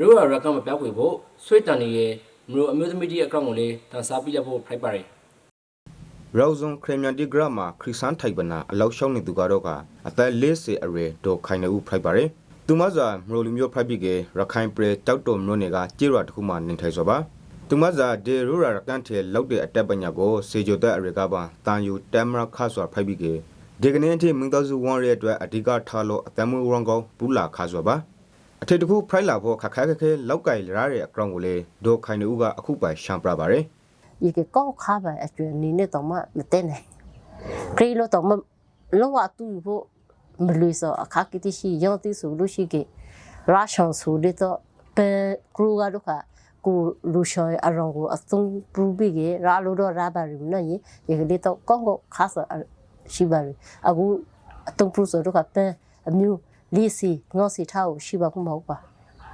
ရိုးရရက်ကောင်မပြောက်ခွေဖို့ဆွေးတန်နေရဲ့မလို့အမျိုးသမီးကြီးအကောင့်ကိုလည်းတန်စားပြလက်ဖို့ဖိုက်ပါတယ်ရောဇွန်ခရမန်တီဂရမှာခရစ်စန်ထိုက်ပနာအလောက်ရှောင်းနေသူကတော့ကအသက်40အရွယ်ဒေါ်ခိုင်နေဦးဖိုက်ပါတယ်သူမဇာမရိုလူမျိုးဖိုက်ပြီးကရခိုင်ပရဲတောက်တော်မျိုးနယ်ကကြေးရွာတစ်ခုမှနေထိုင်ဆိုပါသူမဇာဒေရူရာကန်ထဲလောက်တဲ့အတက်ပညာကိုစေဂျိုတက်အရေကပါတန်ယူတမ်မရာခါဆိုဖိုက်ပြီးကဒီကနေ့အထိမင်းသားစုဝန်ရဲ့အတွက်အဓိကထားလို့အတမွေဝရန်ကောဘူးလာခါဆိုပါ အထက်တစ်ခုဖိုက်လာဖို့ခက်ခဲခက်ခဲလောက်ကိုင်ရတဲ့အကောင်ကိုလေဒေါ်ခိုင်နေဦးကအခုပိုင်ရှမ်းပြပါတယ်ဒီကကောက်ခါပါအကျွနေနေတော့မမတဲ့နေခရီးလို့တော့မလောဝတူဖို့မလွေစောအခါကတိရှိရောတိဆိုလို့ရှိကေရာရှောင်းဆိုဒီတော့ပဲကရူကတော့ခကိုလူရှော်အရောင်ကိုအသုံးပူပြီးကေရာလို့တော့ရာပါရီနော်ရေဒီကလေးတော့ကောက်ကောက်ခါဆာရှိပါရီအခုအသုံးပူဆိုတော့ကပဲအမျိုးလေးစီငေါ စီထားကိုရှိပါခုမဟုတ်ပါ